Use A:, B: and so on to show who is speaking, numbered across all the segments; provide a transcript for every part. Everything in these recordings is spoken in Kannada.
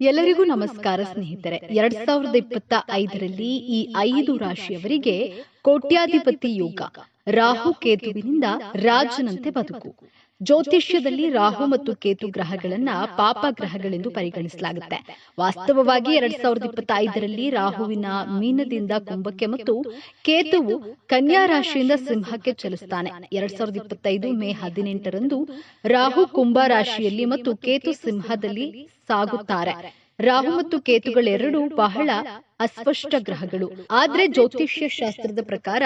A: ಎಲ್ಲರಿಗೂ ನಮಸ್ಕಾರ ಸ್ನೇಹಿತರೆ. ಎರಡ್ ಸಾವಿರದ ಇಪ್ಪತ್ತ ಐದರಲ್ಲಿ ಈ ಐದು ರಾಶಿಯವರಿಗೆ ಕೋಟ್ಯಾಧಿಪತಿ ಯೋಗ. ರಾಹು ಕೇತುವಿನಿಂದ ರಾಜನಂತೆ ಬದುಕು. ಜ್ಯೋತಿಷ್ಯದಲ್ಲಿ ರಾಹು ಮತ್ತು ಕೇತು ಗ್ರಹಗಳನ್ನ ಪಾಪ ಗ್ರಹಗಳೆಂದು ಪರಿಗಣಿಸಲಾಗುತ್ತೆ. ವಾಸ್ತವವಾಗಿ ಎರಡ್ ಸಾವಿರದ ಇಪ್ಪತ್ತೈದರಲ್ಲಿ ರಾಹುವಿನ ಮೀನದಿಂದ ಕುಂಭಕ್ಕೆ ಮತ್ತು ಕೇತುವು ಕನ್ಯಾ ರಾಶಿಯಿಂದ ಸಿಂಹಕ್ಕೆ ಚಲಿಸುತ್ತಾನೆ ಎರಡ್ ಸಾವಿರದ ಇಪ್ಪತ್ತೈದು ಮೇ ಹದಿನೆಂಟರಂದು ರಾಹು ಕುಂಭ ರಾಶಿಯಲ್ಲಿ ಮತ್ತು ಕೇತು ಸಿಂಹದಲ್ಲಿ ಸಾಗುತ್ತಾರೆ. ರಾಹು ಮತ್ತು ಕೇತುಗಳೆರಡೂ ಬಹಳ ಅಸ್ಪಷ್ಟ ಗ್ರಹಗಳು. ಆದ್ರೆ ಜ್ಯೋತಿಷ್ಯ ಶಾಸ್ತ್ರದ ಪ್ರಕಾರ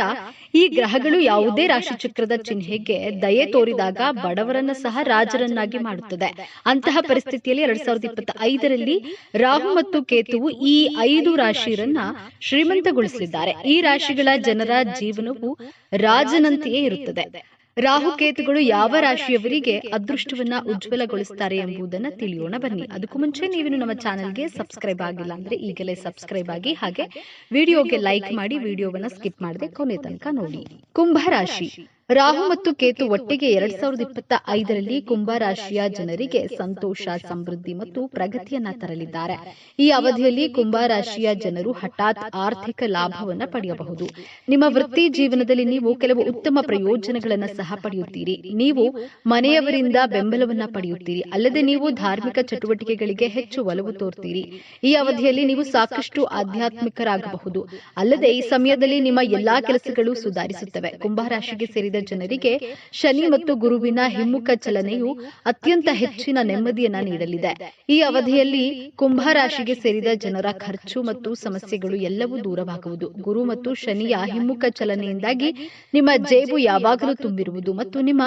A: ಈ ಗ್ರಹಗಳು ಯಾವುದೇ ರಾಶಿಚಕ್ರದ ಚಿಹ್ನೆಗೆ ದಯೆ ತೋರಿದಾಗ ಬಡವರನ್ನ ಸಹ ರಾಜರನ್ನಾಗಿ ಮಾಡುತ್ತದೆ. ಅಂತಹ ಪರಿಸ್ಥಿತಿಯಲ್ಲಿ ಎರಡ್ ಸಾವಿರದ ಇಪ್ಪತ್ತ ಐದರಲ್ಲಿ ರಾಹು ಮತ್ತು ಕೇತುವು ಈ ಐದು ರಾಶಿಯರನ್ನ ಶ್ರೀಮಂತಗೊಳಿಸಿದ್ದಾರೆ. ಈ ರಾಶಿಗಳ ಜನರ ಜೀವನವು ರಾಜನಂತೆಯೇ ಇರುತ್ತದೆ. ರಾಹುಕೇತುಗಳು ಯಾವ ರಾಶಿಯವರಿಗೆ ಅದೃಷ್ಟವನ್ನ ಉಜ್ವಲಗೊಳಿಸ್ತಾರೆ ಎಂಬುದನ್ನ ತಿಳಿಯೋಣ ಬನ್ನಿ. ಅದಕ್ಕೂ ಮುಂಚೆ ನೀವು ನಮ್ಮ ಚಾನೆಲ್ಗೆ ಸಬ್ಸ್ಕ್ರೈಬ್ ಆಗಿಲ್ಲ ಅಂದ್ರೆ ಈಗಲೇ ಸಬ್ಸ್ಕ್ರೈಬ್ ಆಗಿ ಹಾಗೆ ವಿಡಿಯೋಗೆ ಲೈಕ್ ಮಾಡಿ ವಿಡಿಯೋವನ್ನ ಸ್ಕಿಪ್ ಮಾಡದೆ ಕೊನೆ ತನಕ ನೋಡಿ. ಕುಂಭ ರಾಶಿ. ರಾಹು ಮತ್ತು ಕೇತು ಒಟ್ಟಿಗೆ ಎರಡ್ ಸಾವಿರದ ಇಪ್ಪತ್ತ ಐದರಲ್ಲಿ ಕುಂಭ ರಾಶಿಯ ಜನರಿಗೆ ಸಂತೋಷ ಸಮೃದ್ಧಿ ಮತ್ತು ಪ್ರಗತಿಯನ್ನ ತರಲಿದ್ದಾರೆ. ಈ ಅವಧಿಯಲ್ಲಿ ಕುಂಭ ರಾಶಿಯ ಜನರು ಹಠಾತ್ ಆರ್ಥಿಕ ಲಾಭವನ್ನ ಪಡೆಯಬಹುದು. ನಿಮ್ಮ ವೃತ್ತಿ ಜೀವನದಲ್ಲಿ ನೀವು ಕೆಲವು ಉತ್ತಮ ಪ್ರಯೋಜನಗಳನ್ನ ಸಹ ಪಡೆಯುತ್ತೀರಿ. ನೀವು ಮನೆಯವರಿಂದ ಬೆಂಬಲವನ್ನ ಪಡೆಯುತ್ತೀರಿ. ಅಲ್ಲದೆ ನೀವು ಧಾರ್ಮಿಕ ಚಟುವಟಿಕೆಗಳಿಗೆ ಹೆಚ್ಚು ಒಲವು ತೋರ್ತೀರಿ. ಈ ಅವಧಿಯಲ್ಲಿ ನೀವು ಸಾಕಷ್ಟು ಆಧ್ಯಾತ್ಮಿಕರಾಗಬಹುದು. ಅಲ್ಲದೆ ಈ ಸಮಯದಲ್ಲಿ ನಿಮ್ಮ ಎಲ್ಲಾ ಕೆಲಸಗಳು ಸುಧಾರಿಸುತ್ತವೆ. ಕುಂಭ ರಾಶಿಗೆ ಸೇರಿದ ಜನರಿಗೆ ಶನಿ ಮತ್ತು ಗುರುವಿನ ಹಿಮ್ಮುಖ ಚಲನೆಯು ಅತ್ಯಂತ ಹೆಚ್ಚಿನ ನೆಮ್ಮದಿಯನ್ನ ನೀಡಲಿದೆ. ಈ ಅವಧಿಯಲ್ಲಿ ಕುಂಭ ರಾಶಿಗೆ ಸೇರಿದ ಜನರ ಖರ್ಚು ಮತ್ತು ಸಮಸ್ಯೆಗಳು ಎಲ್ಲವೂ ದೂರವಾಗುವುದು. ಗುರು ಮತ್ತು ಶನಿಯ ಹಿಮ್ಮುಖ ಚಲನೆಯಿಂದಾಗಿ ನಿಮ್ಮ ಜೇಬು ಯಾವಾಗಲೂ ತುಂಬಿರುವುದು ಮತ್ತು ನಿಮ್ಮ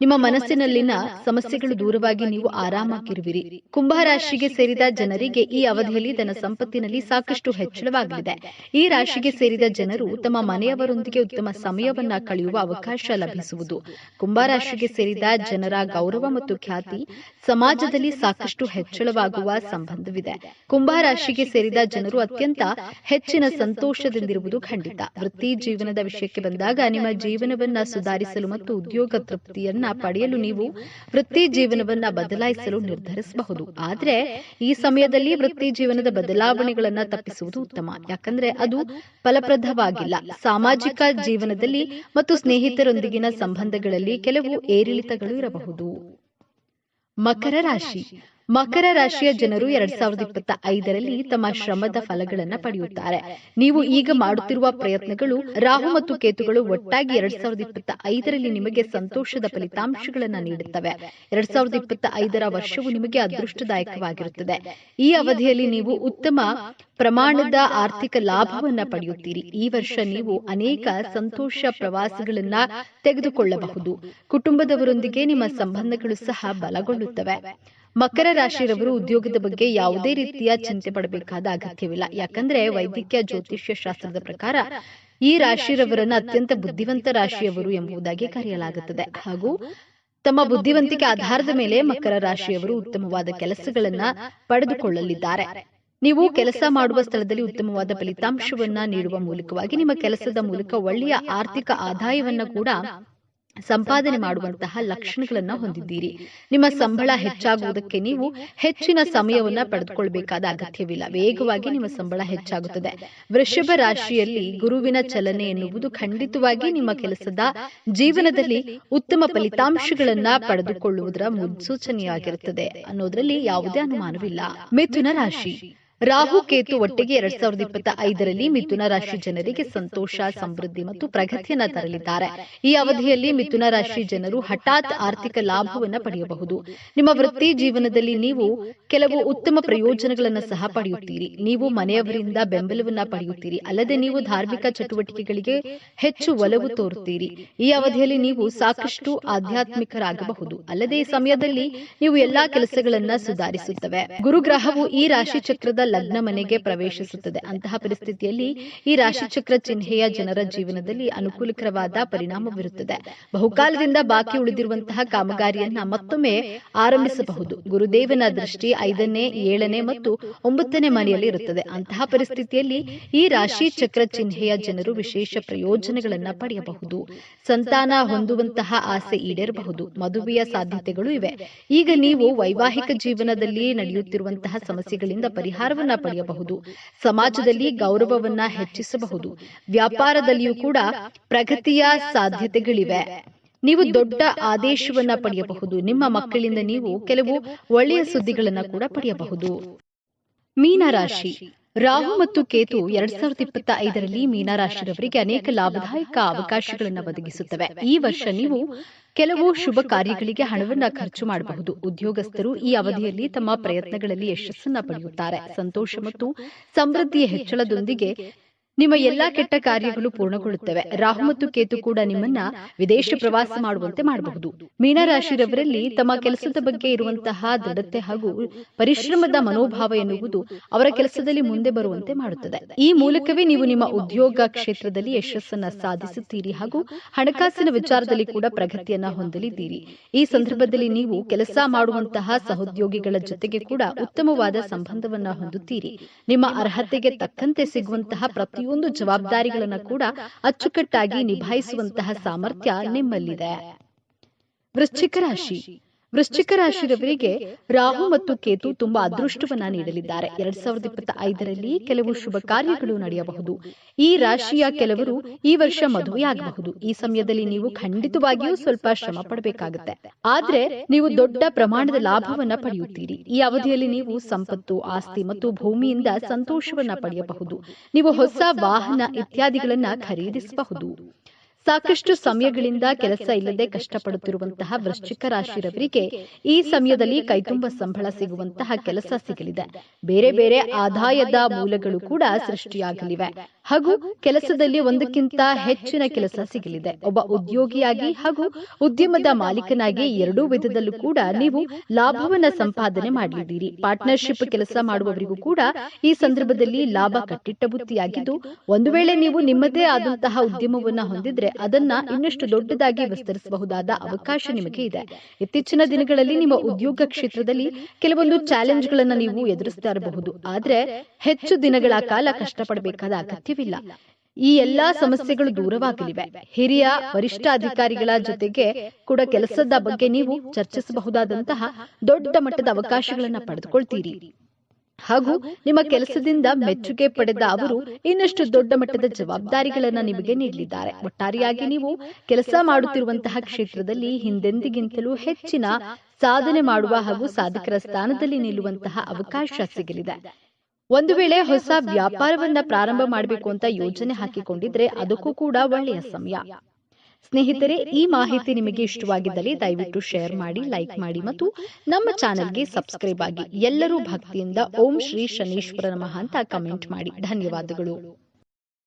A: ನಿಮ್ಮ ಮನಸ್ಸಿನಲ್ಲಿನ ಸಮಸ್ಯೆಗಳು ದೂರವಾಗಿ ನೀವು ಆರಾಮಾಗಿರುವಿರಿ. ಕುಂಭ ರಾಶಿಗೆ ಸೇರಿದ ಜನರಿಗೆ ಈ ಅವಧಿಯಲ್ಲಿ ಧನ ಸಂಪತ್ತಿನಲ್ಲಿ ಸಾಕಷ್ಟು ಹೆಚ್ಚಳವಾಗಲಿದೆ ಈ ರಾಶಿಗೆ ಸೇರಿದ ಜನರು ತಮ್ಮ ಮನೆಯವರೊಂದಿಗೆ ಉತ್ತಮ ಸಮಯವನ್ನ ಕಳೆಯುವ ಅವಕಾಶ ಲಭಿಸುವುದು. ಕುಂಭರಾಶಿಗೆ ಸೇರಿದ ಜನರ ಗೌರವ ಮತ್ತು ಖ್ಯಾತಿ ಸಮಾಜದಲ್ಲಿ ಸಾಕಷ್ಟು ಹೆಚ್ಚಳವಾಗುವ ಸಂಬಂಧವಿದೆ. ಕುಂಭರಾಶಿಗೆ ಸೇರಿದ ಜನರು ಅತ್ಯಂತ ಹೆಚ್ಚಿನ ಸಂತೋಷದಿಂದಿರುವುದು ಖಂಡಿತ. ವೃತ್ತಿ ಜೀವನದ ವಿಷಯಕ್ಕೆ ಬಂದಾಗ ನಿಮ್ಮ ಜೀವನವನ್ನ ಸುಧಾರಿಸಲು ಮತ್ತು ಉದ್ಯೋಗ ತೃಪ್ತಿಯನ್ನ ಪಡೆಯಲು ನೀವು ವೃತ್ತಿ ಜೀವನವನ್ನ ಬದಲಾಯಿಸಲು ನಿರ್ಧರಿಸಬಹುದು. ಆದ್ರೆ ಈ ಸಮಯದಲ್ಲಿ ವೃತ್ತಿ ಜೀವನದ ಬದಲಾವಣೆಗಳನ್ನ ತಪ್ಪಿಸುವುದು ಉತ್ತಮ. ಯಾಕಂದ್ರೆ ಅದು ಫಲಪ್ರದವಾಗಿಲ್ಲ. ಸಾಮಾಜಿಕ ಜೀವನದಲ್ಲಿ ಮತ್ತು ಸ್ನೇಹಿತರೊಂದಿಗಿನ ಸಂಬಂಧಗಳಲ್ಲಿ ಕೆಲವು ಏರಿಳಿತಗಳು ಇರಬಹುದು. ಮಕರ ರಾಶಿ. ಮಕರ ರಾಶಿಯ ಜನರು ಎರಡ್ ಸಾವಿರದ ಇಪ್ಪತ್ತ ಐದರಲ್ಲಿ ತಮ್ಮ ಶ್ರಮದ ಫಲಗಳನ್ನು ಪಡೆಯುತ್ತಾರೆ. ನೀವು ಈಗ ಮಾಡುತ್ತಿರುವ ಪ್ರಯತ್ನಗಳು ರಾಹು ಮತ್ತು ಕೇತುಗಳು ಒಟ್ಟಾಗಿ ಎರಡ್ ಸಾವಿರದ ಇಪ್ಪತ್ತ ಐದರಲ್ಲಿ ನಿಮಗೆ ಸಂತೋಷದ ಫಲಿತಾಂಶಗಳನ್ನು ನೀಡುತ್ತವೆ. ಎರಡ್ ಸಾವಿರದ ಇಪ್ಪತ್ತ ಐದರ ವರ್ಷವು ನಿಮಗೆ ಅದೃಷ್ಟದಾಯಕವಾಗಿರುತ್ತದೆ. ಈ ಅವಧಿಯಲ್ಲಿ ನೀವು ಉತ್ತಮ ಪ್ರಮಾಣದ ಆರ್ಥಿಕ ಲಾಭವನ್ನ ಪಡೆಯುತ್ತೀರಿ. ಈ ವರ್ಷ ನೀವು ಅನೇಕ ಸಂತೋಷ ಪ್ರವಾಸಗಳನ್ನ ತೆಗೆದುಕೊಳ್ಳಬಹುದು. ಕುಟುಂಬದವರೊಂದಿಗೆ ನಿಮ್ಮ ಸಂಬಂಧಗಳು ಸಹ ಬಲಗೊಳ್ಳುತ್ತವೆ. ಮಕರ ರಾಶಿಯವರು ಉದ್ಯೋಗದ ಬಗ್ಗೆ ಯಾವುದೇ ರೀತಿಯ ಚಿಂತೆ ಪಡಬೇಕಾದ ಅಗತ್ಯವಿಲ್ಲ. ಯಾಕಂದ್ರೆ ವೈದ್ಯಕೀಯ, ಜ್ಯೋತಿಷ್ಯ ಶಾಸ್ತ್ರದ ಪ್ರಕಾರ ಈ ರಾಶಿರವರನ್ನ ಅತ್ಯಂತ ಬುದ್ಧಿವಂತ ರಾಶಿಯವರು ಎಂಬುದಾಗಿ ಕರೆಯಲಾಗುತ್ತದೆ. ಹಾಗೂ ತಮ್ಮ ಬುದ್ಧಿವಂತಿಕೆ ಆಧಾರದ ಮೇಲೆ ಮಕರ ರಾಶಿಯವರು ಉತ್ತಮವಾದ ಕೆಲಸಗಳನ್ನ ಪಡೆದುಕೊಳ್ಳಲಿದ್ದಾರೆ. ನೀವು ಕೆಲಸ ಮಾಡುವ ಸ್ಥಳದಲ್ಲಿ ಉತ್ತಮವಾದ ಫಲಿತಾಂಶವನ್ನ ನೀಡುವ ಮೂಲಕವಾಗಿ ನಿಮ್ಮ ಕೆಲಸದ ಮೂಲಕ ಒಳ್ಳೆಯ ಆರ್ಥಿಕ ಆದಾಯವನ್ನ ಕೂಡ ಸಂಪಾದನೆ ಮಾಡುವಂತಹ ಲಕ್ಷಣಗಳನ್ನ ಹೊಂದಿದ್ದೀರಿ. ನಿಮ್ಮ ಸಂಬಳ ಹೆಚ್ಚಾಗುವುದಕ್ಕೆ ನೀವು ಹೆಚ್ಚಿನ ಸಮಯವನ್ನ ಪಡೆದುಕೊಳ್ಬೇಕಾದ ಅಗತ್ಯವಿಲ್ಲ. ವೇಗವಾಗಿ ನಿಮ್ಮ ಸಂಬಳ ಹೆಚ್ಚಾಗುತ್ತದೆ. ವೃಷಭ ರಾಶಿಯಲ್ಲಿ ಗುರುವಿನ ಚಲನೆ ಎನ್ನುವುದು ಖಂಡಿತವಾಗಿ ನಿಮ್ಮ ಕೆಲಸದ ಜೀವನದಲ್ಲಿ ಉತ್ತಮ ಫಲಿತಾಂಶಗಳನ್ನ ಪಡೆದುಕೊಳ್ಳುವುದರ ಮುನ್ಸೂಚನೆಯಾಗಿರುತ್ತದೆ. ಅನ್ನೋದ್ರಲ್ಲಿ ಯಾವುದೇ ಅನುಮಾನವಿಲ್ಲ. ಮಿಥುನ ರಾಶಿ. ರಾಹು ಕೇತು ಒಟ್ಟಿಗೆ ಎರಡ್ ಸಾವಿರದ ಇಪ್ಪತ್ತ ಐದರಲ್ಲಿ ಮಿಥುನ ರಾಶಿ ಜನರಿಗೆ ಸಂತೋಷ, ಸಮೃದ್ಧಿ ಮತ್ತು ಪ್ರಗತಿಯನ್ನ ತರಲಿದ್ದಾರೆ. ಈ ಅವಧಿಯಲ್ಲಿ ಮಿಥುನ ರಾಶಿ ಜನರು ಹಠಾತ್ ಆರ್ಥಿಕ ಲಾಭವನ್ನ ಪಡೆಯಬಹುದು. ನಿಮ್ಮ ವೃತ್ತಿ ಜೀವನದಲ್ಲಿ ನೀವು ಕೆಲವು ಉತ್ತಮ ಪ್ರಯೋಜನಗಳನ್ನು ಸಹ ಪಡೆಯುತ್ತೀರಿ. ನೀವು ಮನೆಯವರಿಂದ ಬೆಂಬಲವನ್ನ ಪಡೆಯುತ್ತೀರಿ. ಅಲ್ಲದೆ ನೀವು ಧಾರ್ಮಿಕ ಚಟುವಟಿಕೆಗಳಿಗೆ ಹೆಚ್ಚು ಒಲವು ತೋರುತ್ತೀರಿ. ಈ ಅವಧಿಯಲ್ಲಿ ನೀವು ಸಾಕಷ್ಟು ಆಧ್ಯಾತ್ಮಿಕರಾಗಬಹುದು. ಅಲ್ಲದೆ ಈ ಸಮಯದಲ್ಲಿ ನೀವು ಎಲ್ಲಾ ಕೆಲಸಗಳನ್ನ ಸುಧಾರಿಸುತ್ತವೆ. ಗುರುಗ್ರಹವು ಈ ರಾಶಿ ಚಕ್ರದ ಲಗ್ನ ಮನೆಗೆ ಪ್ರವೇಶಿಸುತ್ತದೆ. ಅಂತಹ ಪರಿಸ್ಥಿತಿಯಲ್ಲಿ ಈ ರಾಶಿಚಕ್ರ ಚಿಹ್ನೆಯ ಜನರ ಜೀವನದಲ್ಲಿ ಅನುಕೂಲಕರವಾದ ಪರಿಣಾಮವಿರುತ್ತದೆ ಬಹುಕಾಲದಿಂದ ಬಾಕಿ ಉಳಿದಿರುವಂತಹ ಕಾಮಗಾರಿಯನ್ನ ಮತ್ತೊಮ್ಮೆ ಆರಂಭಿಸಬಹುದು. ಗುರುದೇವನ ದೃಷ್ಟಿ ಐದನೇ, ಏಳನೇ ಮತ್ತು ಒಂಬತ್ತನೇ ಮನೆಯಲ್ಲಿ ಇರುತ್ತದೆ. ಅಂತಹ ಪರಿಸ್ಥಿತಿಯಲ್ಲಿ ಈ ರಾಶಿ ಚಕ್ರ ಚಿಹ್ನೆಯ ಜನರು ವಿಶೇಷ ಪ್ರಯೋಜನಗಳನ್ನ ಪಡೆಯಬಹುದು. ಸಂತಾನ ಹೊಂದುವಂತಹ ಆಸೆ ಈಡೇರಬಹುದು. ಮದುವೆಯ ಸಾಧ್ಯತೆಗಳು ಇವೆ. ಈಗ ನೀವು ವೈವಾಹಿಕ ಜೀವನದಲ್ಲಿ ನಡೆಯುತ್ತಿರುವಂತಹ ಸಮಸ್ಯೆಗಳಿಂದ ಪರಿಹಾರವನ್ನ ಪಡೆಯಬಹುದು. ಸಮಾಜದಲ್ಲಿ ಗೌರವವನ್ನ ಹೆಚ್ಚಿಸಬಹುದು. ವ್ಯಾಪಾರದಲ್ಲಿಯೂ ಕೂಡ ಪ್ರಗತಿಯ ಸಾಧ್ಯತೆಗಳಿವೆ. ನೀವು ದೊಡ್ಡ ಆದೇಶವನ್ನ ಪಡೆಯಬಹುದು. ನಿಮ್ಮ ಮಕ್ಕಳಿಂದ ನೀವು ಕೆಲವು ಒಳ್ಳೆಯ ಸುದ್ದಿಗಳನ್ನ ಕೂಡ ಪಡೆಯಬಹುದು. ಮೀನರಾಶಿ ರಾಹು ಮತ್ತು ಕೇತು ಎರಡ್ ಸಾವಿರದ ಇಪ್ಪತ್ತ ಐದರಲ್ಲಿ ಮೀನರಾಶಿರವರಿಗೆ ಅನೇಕ ಲಾಭದಾಯಕ ಅವಕಾಶಗಳನ್ನು ಒದಗಿಸುತ್ತವೆ. ಈ ವರ್ಷ ನೀವು ಕೆಲವು ಶುಭ ಕಾರ್ಯಗಳಿಗೆ ಹಣವನ್ನ ಖರ್ಚು ಮಾಡಬಹುದು. ಉದ್ಯೋಗಸ್ಥರು ಈ ಅವಧಿಯಲ್ಲಿ ತಮ್ಮ ಪ್ರಯತ್ನಗಳಲ್ಲಿ ಯಶಸ್ಸನ್ನ ಪಡೆಯುತ್ತಾರೆ. ಸಂತೋಷ ಮತ್ತು ಸಮೃದ್ಧಿಯ ಹೆಚ್ಚಳದೊಂದಿಗೆ ನಿಮ್ಮ ಎಲ್ಲಾ ಕೆಟ್ಟ ಕಾರ್ಯಗಳು ಪೂರ್ಣಗೊಳ್ಳುತ್ತವೆ. ರಾಹು ಮತ್ತು ಕೇತು ಕೂಡ ನಿಮ್ಮನ್ನ ವಿದೇಶ ಪ್ರವಾಸ ಮಾಡುವಂತೆ ಮಾಡಬಹುದು. ಮೀನರಾಶಿರವರಲ್ಲಿ ತಮ್ಮ ಕೆಲಸದ ಬಗ್ಗೆ ಇರುವಂತಹ ದೃಢತೆ ಹಾಗೂ ಪರಿಶ್ರಮದ ಮನೋಭಾವ ಎನ್ನುವುದು ಅವರ ಕೆಲಸದಲ್ಲಿ ಮುಂದೆ ಬರುವಂತೆ ಮಾಡುತ್ತದೆ. ಈ ಮೂಲಕವೇ ನೀವು ನಿಮ್ಮ ಉದ್ಯೋಗ ಕ್ಷೇತ್ರದಲ್ಲಿ ಯಶಸ್ಸನ್ನ ಸಾಧಿಸುತ್ತೀರಿ ಹಾಗೂ ಹಣಕಾಸಿನ ವಿಚಾರದಲ್ಲಿ ಕೂಡ ಪ್ರಗತಿಯನ್ನ ಹೊಂದಲಿದ್ದೀರಿ. ಈ ಸಂದರ್ಭದಲ್ಲಿ ನೀವು ಕೆಲಸ ಮಾಡುವಂತಹ ಸಹೋದ್ಯೋಗಿಗಳ ಜೊತೆಗೆ ಕೂಡ ಉತ್ತಮವಾದ ಸಂಬಂಧವನ್ನ ಹೊಂದುತ್ತೀರಿ. ನಿಮ್ಮ ಅರ್ಹತೆಗೆ ತಕ್ಕಂತೆ ಸಿಗುವಂತಹ ಪ್ರತಿಯೊಂದು ಜವಾಬ್ದಾರಿಗಳನ್ನ ಕೂಡ ಅಚ್ಚುಕಟ್ಟಾಗಿ ನಿಭಾಯಿಸುವಂತಹ ಸಾಮರ್ಥ್ಯ ನಿಮ್ಮಲ್ಲಿದೆ. ವೃಶ್ಚಿಕ ರಾಶಿ. ವೃಶ್ಚಿಕ ರಾಶಿಯವರಿಗೆ ರಾಹು ಮತ್ತು ಕೇತು ತುಂಬಾ ಅದೃಷ್ಟವನ್ನ ನೀಡಲಿದ್ದಾರೆ. ಎರಡ್ ಸಾವಿರದ ಇಪ್ಪತ್ತ ಐದರಲ್ಲಿ ಕೆಲವು ಶುಭ ಕಾರ್ಯಗಳು ನಡೆಯಬಹುದು. ಈ ರಾಶಿಯ ಕೆಲವರು ಈ ವರ್ಷ ಮದುವೆಯಾಗಬಹುದು. ಈ ಸಮಯದಲ್ಲಿ ನೀವು ಖಂಡಿತವಾಗಿಯೂ ಸ್ವಲ್ಪ ಶ್ರಮ ಪಡಬೇಕಾಗುತ್ತೆ. ಆದ್ರೆ ನೀವು ದೊಡ್ಡ ಪ್ರಮಾಣದ ಲಾಭವನ್ನ ಪಡೆಯುತ್ತೀರಿ. ಈ ಅವಧಿಯಲ್ಲಿ ನೀವು ಸಂಪತ್ತು ಆಸ್ತಿ ಮತ್ತು ಭೂಮಿಯಿಂದ ಸಂತೋಷವನ್ನ ಪಡೆಯಬಹುದು. ನೀವು ಹೊಸ ವಾಹನ ಇತ್ಯಾದಿಗಳನ್ನ ಖರೀದಿಸಬಹುದು. ಸಾಕಷ್ಟು ಸಮಯಗಳಿಂದ ಕೆಲಸ ಇಲ್ಲದೆ ಕಷ್ಟಪಡುತ್ತಿರುವಂತಹ ವೃಶ್ಚಿಕ ರಾಶಿರವರಿಗೆ ಈ ಸಮಯದಲ್ಲಿ ಕೈತುಂಬ ಸಂಬಳ ಸಿಗುವಂತಹ ಕೆಲಸ ಸಿಗಲಿದೆ. ಬೇರೆ ಬೇರೆ ಆದಾಯದ ಮೂಲಗಳು ಕೂಡ ಸೃಷ್ಟಿಯಾಗಲಿವೆ. ಹಾಗೂ ಕೆಲಸದಲ್ಲಿ ಒಂದಕ್ಕಿಂತ ಹೆಚ್ಚಿನ ಕೆಲಸ ಸಿಗಲಿದೆ. ಒಬ್ಬ ಉದ್ಯೋಗಿಯಾಗಿ ಹಾಗೂ ಉದ್ಯಮದ ಮಾಲೀಕನಾಗಿ ಎರಡೂ ವಿಧದಲ್ಲೂ ಕೂಡ ನೀವು ಲಾಭವನ್ನ ಸಂಪಾದನೆ ಮಾಡಲಿದ್ದೀರಿ ಪಾರ್ಟ್ನರ್ಶಿಪ್ ಕೆಲಸ ಮಾಡುವವರಿಗೂ ಕೂಡ ಈ ಸಂದರ್ಭದಲ್ಲಿ ಲಾಭ ಕಟ್ಟಿಟ್ಟ ಬುತ್ತಿಯಾಗಿದ್ದು ಒಂದು ವೇಳೆ ನೀವು ನಿಮ್ಮದೇ ಆದಂತಹ ಉದ್ಯಮವನ್ನ ಹೊಂದಿದ್ರೆ ಅದನ್ನ ಇನ್ನಷ್ಟು ದೊಡ್ಡದಾಗಿ ವಿಸ್ತರಿಸಬಹುದಾದ ಅವಕಾಶ ನಿಮಗೆ ಇದೆ. ಇತ್ತೀಚಿನ ದಿನಗಳಲ್ಲಿ ನಿಮ್ಮ ಉದ್ಯೋಗ ಕ್ಷೇತ್ರದಲ್ಲಿ ಕೆಲವೊಂದು ಚಾಲೆಂಜ್ಗಳನ್ನು ನೀವು ಎದುರಿಸ್ತಾ ಇರಬಹುದು. ಆದ್ರೆ ಹೆಚ್ಚು ದಿನಗಳ ಕಾಲ ಕಷ್ಟಪಡಬೇಕಾದ ಅಗತ್ಯವಿಲ್ಲ ಈ ಎಲ್ಲಾ ಸಮಸ್ಯೆಗಳು ದೂರವಾಗಲಿವೆ ಹಿರಿಯ ವರಿಷ್ಠ ಅಧಿಕಾರಿಗಳ ಜೊತೆಗೆ ಕೂಡ ಕೆಲಸದ ಬಗ್ಗೆ ನೀವು ಚರ್ಚಿಸಬಹುದಾದಂತಹ ದೊಡ್ಡ ಮಟ್ಟದ ಅವಕಾಶಗಳನ್ನ ಪಡೆದುಕೊಳ್ತೀರಿ. ಹಾಗೂ ನಿಮ್ಮ ಕೆಲಸದಿಂದ ಮೆಚ್ಚುಗೆ ಪಡೆದ ಅವರು ಇನ್ನಷ್ಟು ದೊಡ್ಡ ಮಟ್ಟದ ಜವಾಬ್ದಾರಿಗಳನ್ನ ನಿಮಗೆ ನೀಡಲಿದ್ದಾರೆ ಒಟ್ಟಾರೆಯಾಗಿ ನೀವು ಕೆಲಸ ಮಾಡುತ್ತಿರುವಂತಹ ಕ್ಷೇತ್ರದಲ್ಲಿ ಹಿಂದೆಂದಿಗಿಂತಲೂ ಹೆಚ್ಚಿನ ಸಾಧನೆ ಮಾಡುವ ಹಾಗೂ ಸಾಧಕರ ಸ್ಥಾನದಲ್ಲಿ ನಿಲ್ಲುವಂತಹ ಅವಕಾಶ ಸಿಗಲಿದೆ. ಒಂದು ವೇಳೆ ಹೊಸ ವ್ಯಾಪಾರವನ್ನ ಪ್ರಾರಂಭ ಮಾಡಬೇಕು ಅಂತ ಯೋಜನೆ ಹಾಕಿಕೊಂಡಿದ್ರೆ ಅದಕ್ಕೂ ಕೂಡ ಒಳ್ಳೆಯ ಸಮಯ. ಸ್ನೇಹಿತರೆ ಈ ಮಾಹಿತಿ ನಿಮಗೆ ಇಷ್ಟವಾಗಿದ್ದಲ್ಲಿ ದಯವಿಟ್ಟು ಶೇರ್ ಮಾಡಿ ಲೈಕ್ ಮಾಡಿ ಮತ್ತು ನಮ್ಮ ಚಾನೆಲ್ಗೆ ಸಬ್ಸ್ಕ್ರೈಬ್ ಆಗಿ ಎಲ್ಲರೂ ಭಕ್ತಿಯಿಂದ ಓಂ ಶ್ರೀ ಶನೀಶ್ವರ ನಮಃ ಅಂತ ಕಮೆಂಟ್ ಮಾಡಿ. ಧನ್ಯವಾದಗಳು.